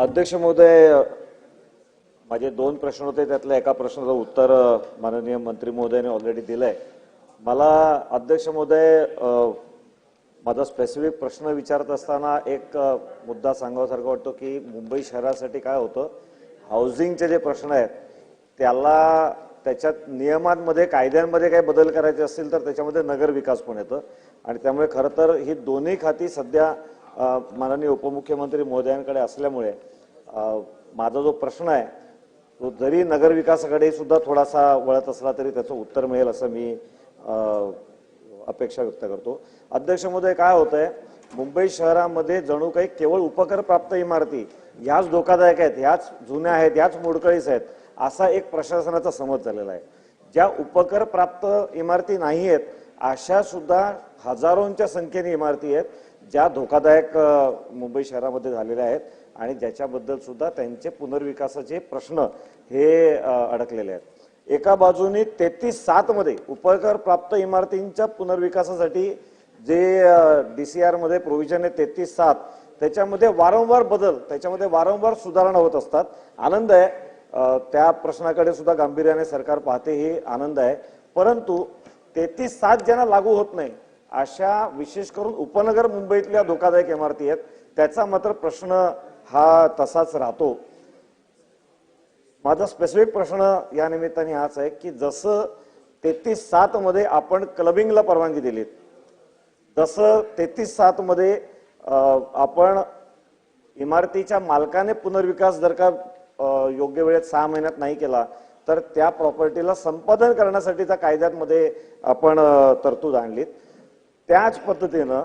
अध्यक्ष महोदय माझे दोन प्रश्न होते त्यातल्या एका प्रश्नाचं उत्तर माननीय मंत्री महोदयाने ऑलरेडी दिलंय. मला अध्यक्ष महोदय माझा स्पेसिफिक प्रश्न विचारत असताना एक मुद्दा सांगावासारखा वाटतो की मुंबई शहरासाठी काय होतं? हाऊसिंगचे जे प्रश्न आहेत त्याला त्याच्यात नियमांमध्ये कायद्यांमध्ये काही बदल करायचे असतील तर त्याच्यामध्ये नगर विकास पण येतं. आणि त्यामुळे खरं तर ही दोन्ही खाती सध्या माननीय उपमुख्यमंत्री महोदयांकडे असल्यामुळे माझा जो प्रश्न आहे तो जरी नगरविकासाकडे सुद्धा थोडासा वळत असला तरी त्याचं उत्तर मिळेल असं मी अपेक्षा व्यक्त करतो. अध्यक्ष महोदय काय होत आहे मुंबई शहरामध्ये जणू काही केवळ उपकर प्राप्त इमारती ह्याच धोकादायक आहेत ह्याच जुन्या आहेत ह्याच मोडकळीस आहेत असा एक प्रशासनाचा समज झालेला आहे. ज्या उपकर प्राप्त इमारती नाही आहेत अशा सुद्धा हजारोंच्या संख्येने इमारती आहेत ज्या धोकादायक मुंबई शहरामध्ये झालेल्या आहेत आणि ज्याच्याबद्दल सुद्धा त्यांचे पुनर्विकासाचे प्रश्न हे अडकलेले आहेत. एका बाजूने तेहतीस सात मध्ये उपकर प्राप्त इमारतींच्या पुनर्विकासासाठी जे डी सी आरमध्ये प्रोव्हिजन आहे तेहतीस सात त्याच्यामध्ये वारंवार बदल त्याच्यामध्ये वारंवार सुधारणा होत असतात. आनंद आहे. त्या प्रश्नाकडे सुद्धा गांभीर्याने सरकार पाहते हे आनंद आहे. परंतु तेहतीस सात ज्यांना लागू होत नाही अशा विशेष करून उपनगर मुंबईतल्या धोकादायक इमारती आहेत. त्याचा मात्र प्रश्न हा तसाच राहतो. माझा स्पेसिफिक प्रश्न या निमित्ताने हाच आहे की जसं तेहतीस सात मध्ये आपण क्लबिंगला परवानगी दिलीत तसं तेहतीस सात मध्ये आपण इमारतीच्या मालकाने पुनर्विकास जर का योग्य वेळेत सहा महिन्यात नाही केला तर त्या प्रॉपर्टीला संपादन करण्यासाठीच्या कायद्यामध्ये आपण तरतूद आणलीत. त्याच पद्धतीनं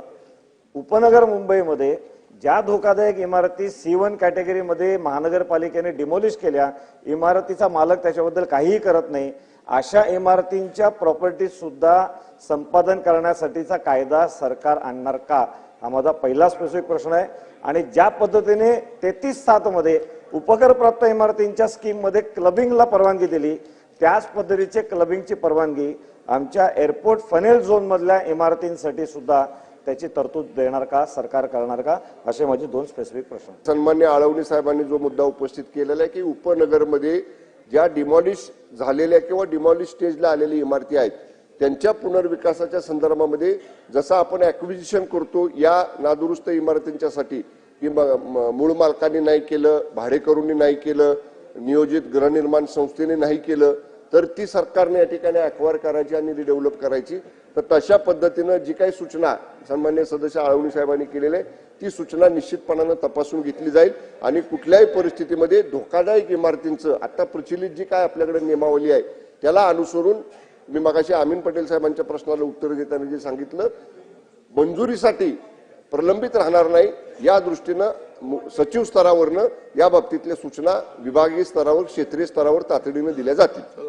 उपनगर मुंबईमध्ये ज्या धोकादायक इमारती सी वन कॅटेगरीमध्ये महानगरपालिकेने डिमोलिश केल्या इमारतीचा मालक त्याच्याबद्दल काहीही करत नाही अशा इमारतींच्या प्रॉपर्टी सुद्धा संपादन करण्यासाठीचा कायदा सरकार आणणार का? हा माझा पहिला स्पेसिफिक प्रश्न आहे. आणि ज्या पद्धतीने तेहतीस सातमध्ये उपकरप्राप्त इमारतींच्या स्कीममध्ये क्लबिंगला परवानगी दिली त्याच पद्धतीचे क्लबिंगची परवानगी आमच्या एअरपोर्ट फनेल झोनमधल्या इमारतींसाठी सुद्धा त्याची तरतूद देणार का सरकार करणार का असे माझे दोन स्पेसिफिक प्रश्न सन्मान्य आळवणी साहेबांनी जो मुद्दा उपस्थित केलेला आहे की उपनगरमध्ये ज्या डिमॉलिश झालेल्या किंवा डिमॉलिश स्टेजला आलेल्या इमारती आहेत त्यांच्या पुनर्विकासाच्या संदर्भामध्ये जसं आपण ऍक्विजिशन करतो या नादुरुस्त इमारतींच्यासाठी की म- मूळ मालकाने नाही केलं भाडेकरूंनी नाही केलं नियोजित गृहनिर्माण संस्थेने नाही केलं तर ती सरकारने या ठिकाणी अक्वायर करायची आणि रिडेव्हलप करायची. तर तशा पद्धतीनं जी काही सूचना सन्मान्य सदस्य आळवणी साहेबांनी केलेली आहे ती सूचना निश्चितपणानं तपासून घेतली जाईल आणि कुठल्याही परिस्थितीमध्ये धोकादायक इमारतींचं आता प्रचलित जी काय आपल्याकडे नियमावली आहे त्याला अनुसरून मी मगाशी अमीन पटेल साहेबांच्या प्रश्नाला उत्तर देताना जे सांगितलं मंजुरीसाठी प्रलंबित राहणार नाही या दृष्टीनं सचिव स्तरावरनं या बाबतीतल्या सूचना विभागीय स्तरावर क्षेत्रीय स्तरावर तातडीनं दिल्या जातील.